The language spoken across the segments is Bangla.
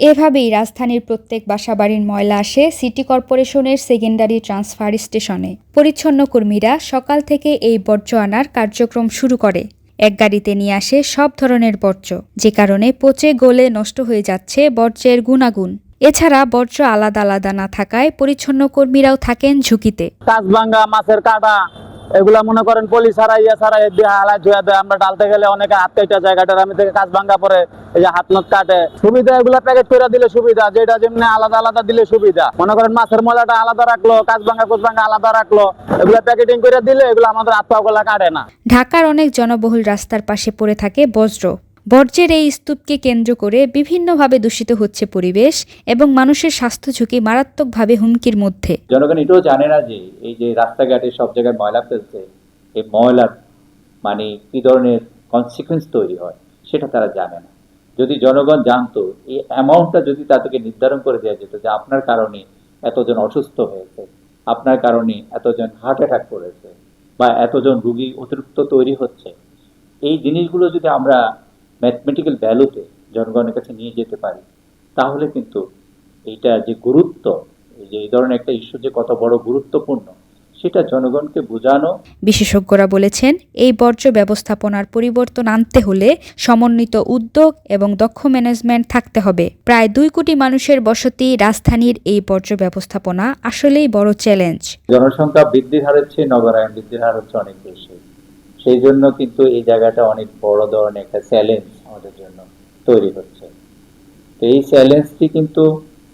এভাবেই রাজধানীর প্রত্যেক বাসাবাড়ির ময়লা আসে সিটি কর্পোরেশনের সেকেন্ডারি ট্রান্সফার স্টেশনে। পরিচ্ছন্ন কর্মীরা সকাল থেকে এই বর্জ্য আনার কার্যক্রম শুরু করে। এক গাড়িতে নিয়ে আসে সব ধরনের বর্জ্য। যে কারণে পচে গলে নষ্ট হয়ে যাচ্ছে বর্জ্যের গুণাগুণ। এছাড়া বর্জ্য আলাদা আলাদা না থাকায় পরিচ্ছন্ন কর্মীরাও থাকেন ঝুঁকিতে। কাঁচবাঙ্গা, মাছের কাটা এগুলা মনে করেন পলি ছাড়া ইয়া ছাড়া দিয়ে হালাই ধুয়া দেয়। আমরা ডালতে গেলে অনেকে হাত কেটে জায়গাটার আমি থেকে কাজ ভাঙ্গা পরে এই যে হাত নখ কাটে। সুবিধা এগুলা প্যাকেট করে দিলে সুবিধা, যেটা যেমনি আলাদা আলাদা দিলে সুবিধা। মনে করেন মাছের ময়লাটা আলাদা রাখল, কাজ ভাঙ্গা কোচ ভাঙ্গা আলাদা রাখল, এগুলা প্যাকেটিং করে দিলে এগুলো আমাদের হাত পা গুলা কাটে না। ঢাকার অনেক জনবহুল রাস্তার পাশে পড়ে থাকে বজ্র। বর্জ্যের এই স্তূপকে কেন্দ্র করে বিভিন্নভাবে দূষিত হচ্ছে পরিবেশ এবং মানুষের স্বাস্থ্য ঝুঁকি মারাত্মকভাবে হুমকির মধ্যে। জনগণ এটাও জানে না যে এই যে রাস্তাঘাটে সব জায়গায় ময়লা ফেলছে, এই ময়লার মানে কি ধরনের কনসিকুয়েন্স তৈরি হয় সেটা তারা জানে না। যদি জনগণ জানতো, এই অ্যামাউন্টটা যদি তাদেরকে নির্ধারণ করে দেওয়া যেত যে আপনার কারণে এতজন অসুস্থ হয়েছে, আপনার কারণে এতজন হার্ট অ্যাটাক করেছে বা এতজন রুগী অতিরিক্ত তৈরি হচ্ছে, এই জিনিসগুলো যদি আমরা ম্যাথমেটিক্যাল ভ্যালুতে জনগণের কাছে নিয়ে যেতে পারি তাহলে কিন্তু এইটা যে গুরুত্ব এই যে এই ধরনের একটা ইস্যু যে কত বড় গুরুত্বপূর্ণ সেটা জনগণকে বোঝানো বিশেষজ্ঞরা বলেছেন এই বর্জ্য ব্যবস্থাপনার পরিবর্তন আনতে হলে সমন্বিত উদ্যোগ এবং দক্ষ ম্যানেজমেন্ট থাকতে হবে। প্রায় দুই কোটি মানুষের বসতি রাজধানীর এই বর্জ্য ব্যবস্থাপনা আসলেই বড় চ্যালেঞ্জ জনসংখ্যা বৃদ্ধির হার হচ্ছে নগরায়ন বৃদ্ধির হার হচ্ছে অনেক বেশি। সেই জন্য কিন্তু এই জায়গাটা অনেক বড় ধরনের একটা চ্যালেঞ্জ আমাদের জন্য তৈরি হচ্ছে। তো এই চ্যালেঞ্জটি কিন্তু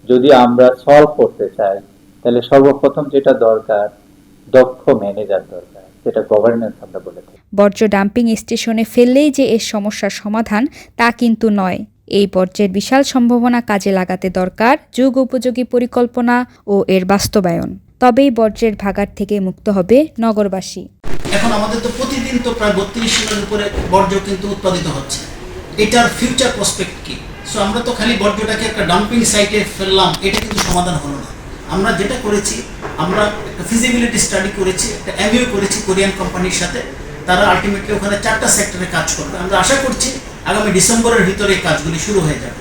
যদি আমরা সলভ করতে চাই, তাহলে সর্বপ্রথম যেটা দরকার, দক্ষ ম্যানেজার দরকার, যেটা গভর্নেন্স আমরা বলে থাকি। বর্জ্য ডাম্পিং স্টেশনে ফেললেই যে এর সমস্যার সমাধান, তা কিন্তু নয়। এই বর্জ্যের বিশাল সম্ভাবনা কাজে লাগাতে দরকার যুগ উপযোগী পরিকল্পনা ও এর বাস্তবায়ন। তবেই বর্জ্যের ভাগার থেকে মুক্ত হবে নগরবাসী। এখন আমাদের তো প্রতিদিন তো প্রায় বত্রিশ টনের উপরে বর্জ্য কিন্তু উৎপাদিত হচ্ছে। এটার ফিউচার প্রসপেক্ট কি? সো আমরা তো খালি বর্জ্যটাকে একটা ডাম্পিং সাইটে ফেললাম, এটা কিন্তু সমাধান হলো না। আমরা যেটা করেছি, আমরা একটা ফিজিবিলিটি স্টাডি করেছি, একটা এমইউ করেছি কোরিয়ান কোম্পানির সাথে। তারা আলটিমেটলি ওখানে চারটা সেক্টরে কাজ করবে। আমরা আশা করছি আগামী ডিসেম্বরের ভিতরে কাজগুলি শুরু হয়ে যাবে।